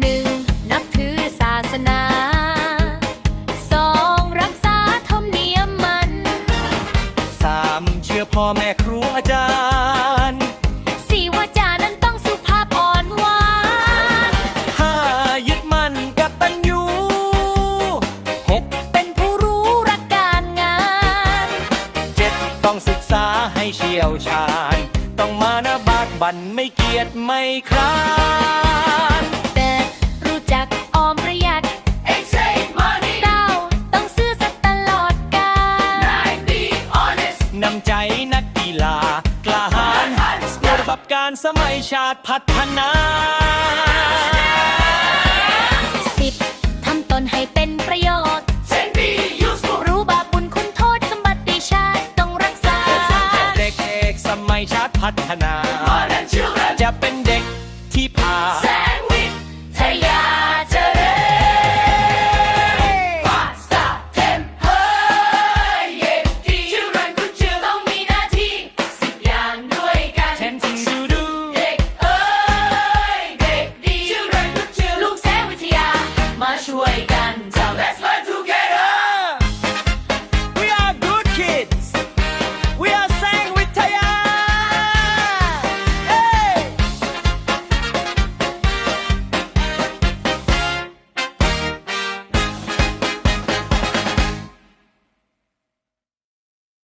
หนึ่งนับถือศาสนาสองรักษาธรรมเนียมมันสามเชื่อพ่อแม่ครูอาจารย์สี่ว่าจานั้นต้องสุภาพอ่อนหวานห้ายึดมั่นกตัญญู 6. เป็นผู้รู้รักการงาน 7. ต้องศึกษาให้เชี่ยวชาญ ต้องมานะบากบันไม่เกียจไม่คร้าน น้ำใจนักกีฬากล้าหาญระบบการสมัยชาติพัฒนาสิบทำตนให้เป็นประโยชน์ เส้นดียูสรู้บาปบุญคุณโทษสมบัติชาติต้องรักษา เด็กเอกสมัยชาติพัฒนา จะเป็นเด็กที่พา